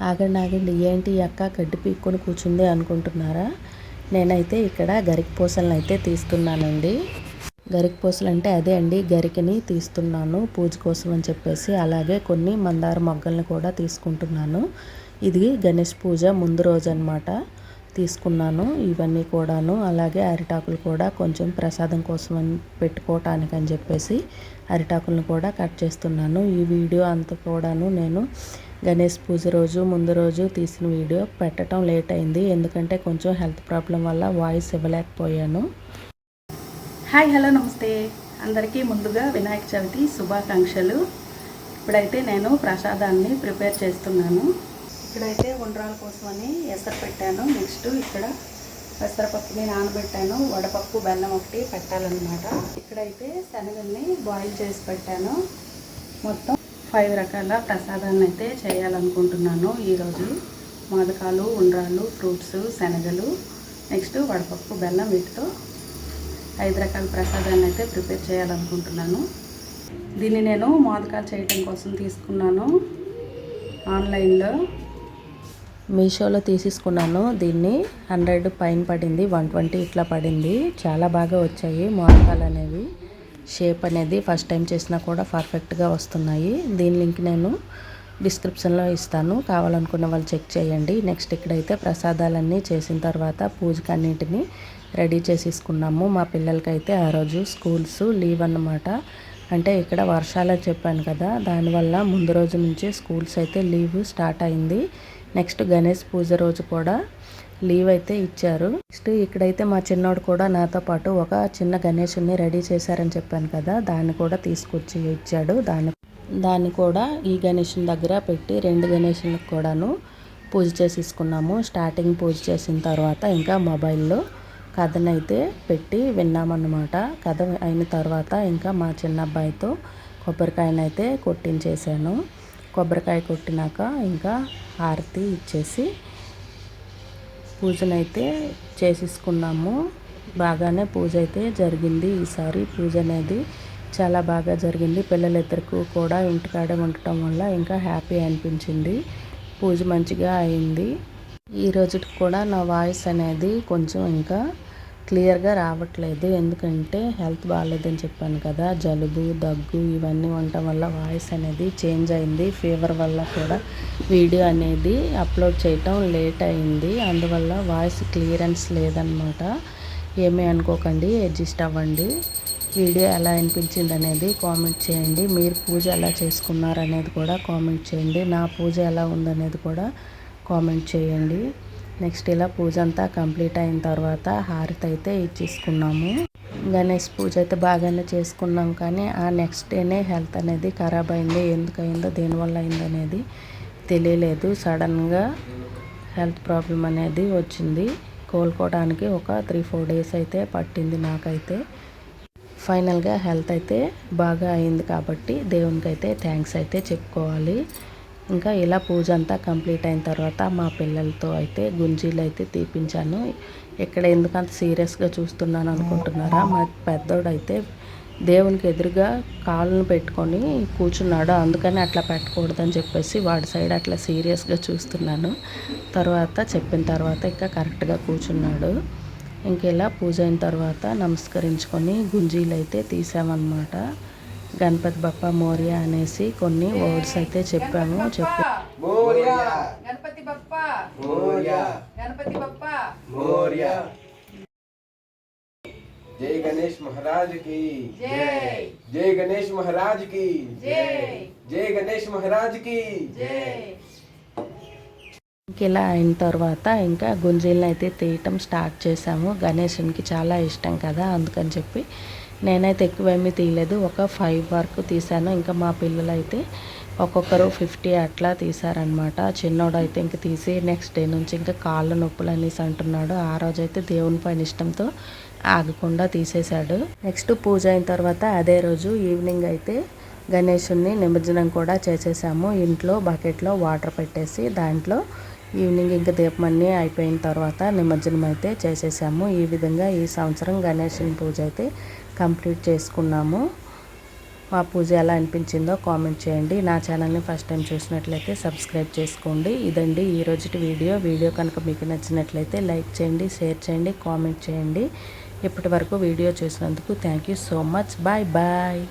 ఆగండి ఆగండి. ఏంటి అక్క గడ్డి పీక్కొని కూర్చుంది అనుకుంటున్నారా? నేనైతే ఇక్కడ గరిక పూసలను అయితే తీస్తున్నానండి. గరిక పూసలు అంటే అదే అండి గరికని తీస్తున్నాను పూజ కోసం అని చెప్పేసి. అలాగే కొన్ని మందార మొగ్గల్ని కూడా తీసుకుంటున్నాను. ఇది గణేష్ పూజ ముందు రోజు అనమాట తీసుకున్నాను ఇవన్నీ కూడాను. అలాగే అరిటాకులు కూడా కొంచెం ప్రసాదం కోసం అని పెట్టుకోవటానికి అని చెప్పేసి అరిటాకులను కూడా కట్ చేస్తున్నాను. ఈ వీడియో అంతా కూడాను నేను గణేష్ పూజ రోజు ముందు రోజు తీసిన వీడియో పెట్టడం లేట్ అయింది. ఎందుకంటే కొంచెం హెల్త్ ప్రాబ్లం వల్ల వాయిస్ ఇవ్వలేకపోయాను. హాయ్ హలో నమస్తే. అందరికీ ముందుగా వినాయక చవితి శుభాకాంక్షలు. ఇప్పుడైతే నేను ప్రసాదాన్ని ప్రిపేర్ చేస్తున్నాను. ఇక్కడైతే ఉండ్రాల కోసమని ఎసరు పెట్టాను. నెక్స్ట్ ఇక్కడ పెసరపప్పుని నానబెట్టాను. వడపప్పు బెల్లం ఒకటి పెట్టాలన్నమాట. ఇక్కడైతే శనగల్ని బాయిల్ చేసి పెట్టాను. మొత్తం ఫైవ్ రకాల ప్రసాదాలను అయితే చేయాలనుకుంటున్నాను ఈరోజు. మోదకాలు ఉండ్రాలు ఫ్రూట్స్ శనగలు నెక్స్ట్ వడపప్పు బెల్లం వీటితో ఐదు రకాల ప్రసాదాన్ని అయితే ప్రిపేర్ చేయాలనుకుంటున్నాను. దీన్ని నేను మోదకాలు చేయటం కోసం తీసుకున్నాను. ఆన్లైన్లో మీషోలో తీసేసుకున్నాను. దీన్ని హండ్రెడ్ పైన పడింది వన్ ట్వంటీ ఇట్లా పడింది. చాలా బాగా వచ్చాయి మోదకాలు అనేవి షేప్ అనేది ఫస్ట్ టైం చేసినా కూడా పర్ఫెక్ట్గా వస్తున్నాయి. దీని లింక్ నేను డిస్క్రిప్షన్లో ఇస్తాను. కావాలనుకున్న వాళ్ళు చెక్ చేయండి. నెక్స్ట్ ఇక్కడైతే ప్రసాదాలన్నీ చేసిన తర్వాత పూజకి అన్నింటినీ రెడీ చేసేసుకున్నాము. మా పిల్లలకైతే ఆ రోజు స్కూల్స్ లీవ్ అన్నమాట. అంటే ఇక్కడ వర్షాలు చెప్పాను కదా దానివల్ల ముందు రోజు నుంచి స్కూల్స్ అయితే లీవ్ స్టార్ట్ అయింది. నెక్స్ట్ గణేష్ పూజ రోజు కూడా లీవ్ అయితే ఇచ్చారు. నెక్స్ట్ ఇక్కడైతే మా చిన్నోడు కూడా నాతో పాటు ఒక చిన్న గణేషుని రెడీ చేశారని చెప్పాను కదా దాన్ని కూడా తీసుకొచ్చి ఇచ్చాడు. దాన్ని దాన్ని కూడా ఈ గణేషుని దగ్గర పెట్టి రెండు గణేషులకు కూడాను పూజ చేసేసుకున్నాము. స్టార్టింగ్ పూజ చేసిన తర్వాత ఇంకా మొబైల్లో కథనైతే పెట్టి విన్నామన్నమాట. కథ అయిన తర్వాత ఇంకా మా చిన్న అబ్బాయితో కొబ్బరికాయనైతే కొట్టించేసాను కొబ్బరికాయ కొట్టినాక ఇంకా హారతి ఇచ్చేసి పూజనైతే చేసేసుకున్నాము. బాగానే పూజ అయితే జరిగింది. ఈసారి పూజ అనేది చాలా బాగా జరిగింది. పిల్లలిద్దరికి కూడా ఇంటికాడే ఉండటం వల్ల ఇంకా హ్యాపీ అనిపించింది. పూజ మంచిగా అయింది. ఈ రోజుకి కూడా నా వాయిస్ అనేది కొంచెం ఇంకా క్లియర్గా రావట్లేదు. ఎందుకంటే హెల్త్ బాగాలేదని చెప్పాను కదా జలుబు దగ్గు ఇవన్నీ ఉండటం వల్ల వాయిస్ అనేది చేంజ్ అయింది. ఫీవర్ వల్ల కూడా వీడియో అనేది అప్లోడ్ చేయటం లేట్ అయింది. అందువల్ల వాయిస్ క్లియరెన్స్ లేదనమాట ఏమీ అనుకోకండి అడ్జస్ట్ అవ్వండి. వీడియో ఎలా అనిపించింది అనేది కామెంట్ చేయండి. మీరు పూజ ఎలా చేసుకున్నారు అనేది కూడా కామెంట్ చేయండి. నా పూజ ఎలా ఉందనేది కూడా కామెంట్ చేయండి. నెక్స్ట్ ఇలా పూజ అంతా కంప్లీట్ అయిన తర్వాత హారతి అయితే ఇచ్చేసుకున్నాము. గణేష్ పూజ అయితే బాగానే చేసుకున్నాం కానీ ఆ నెక్స్ట్ డేనే హెల్త్ అనేది ఖరాబ్ అయింది. ఎందుకు అయిందో దేనివల్ల అయిందనేది తెలియలేదు. సడన్గా హెల్త్ ప్రాబ్లం అనేది వచ్చింది. కోలుకోవడానికి ఒక త్రీ ఫోర్ డేస్ అయితే పట్టింది నాకైతే. ఫైనల్గా హెల్త్ అయితే బాగా అయింది కాబట్టి దేవునికి అయితే థ్యాంక్స్ అయితే చెప్పుకోవాలి. ఇంకా ఇలా పూజ అంతా కంప్లీట్ అయిన తర్వాత మా పిల్లలతో అయితే గుంజీలు అయితే తీపించాను. ఇక్కడ ఎందుకంత సీరియస్గా చూస్తున్నాను అనుకుంటున్నారా? మా పెద్దోడైతే అయితే దేవునికి ఎదురుగా కాళ్ళను పెట్టుకొని కూర్చున్నాడు. అందుకని అట్లా పెట్టకూడదని చెప్పేసి వాడి సైడ్ అట్లా సీరియస్గా చూస్తున్నాను. తర్వాత చెప్పిన తర్వాత ఇంకా కరెక్ట్గా కూర్చున్నాడు. ఇంకెలా పూజ అయిన తర్వాత నమస్కరించుకొని గుంజీలు అయితే తీసామన్నమాట. గణపతి బప్ప మోర్య అనేసి కొన్ని వర్డ్స్ అయితే చెప్పాము. చెప్పి. గణపతి బప్ప. మోర్య. గణపతి బప్ప. మోర్య. జై గణేష్ మహారాజ్కి జై. జై గణేష్ మహారాజ్కి జై. జై గణేష్ మహారాజ్కి జై. ఇలా అయిన తర్వాత ఇంకా గుంజీలను అయితే తీయటం స్టార్ట్ చేసాము గణేశునికి చాలా ఇష్టం కదా అందుకని చెప్పి నేనైతే ఎక్కువేమీ తీయలేదు. ఒక ఫైవ్ వరకు తీసాను ఇంకా మా పిల్లలు అయితే ఒక్కొక్కరు ఫిఫ్టీ అట్లా తీసారనమాట చిన్నోడు అయితే ఇంక తీసి నెక్స్ట్ డే నుంచి ఇంకా కాళ్ళ నొప్పులు అనేసి అంటున్నాడు. ఆ రోజు అయితే దేవుని పైన ఇష్టంతో ఆగకుండా తీసేశాడు. నెక్స్ట్ పూజ అయిన తర్వాత అదే రోజు ఈవినింగ్ అయితే గణేషుణ్ణి నిమజ్జనం కూడా చేసేసాము. ఇంట్లో బకెట్లో వాటర్ పెట్టేసి దాంట్లో ఈవినింగ్ ఇంకా దీపమన్నీ అయిపోయిన తర్వాత నిమజ్జనం అయితే చేసేసాము. ఈ విధంగా ఈ సంవత్సరం గణేషుని పూజ అయితే కంప్లీట్ చేసుకున్నాము. మా పూజ ఎలా అనిపించిందో కామెంట్ చేయండి. నా ఛానల్ని ఫస్ట్ టైం చూసినట్లయితే సబ్స్క్రైబ్ చేసుకోండి. ఇదండి ఈ రోజుటి వీడియో. వీడియో కనుక మీకు నచ్చినట్లయితే లైక్ చేయండి షేర్ చేయండి కామెంట్ చేయండి. ఇప్పటి వరకు వీడియో చూసినందుకు thank you so much. Bye bye.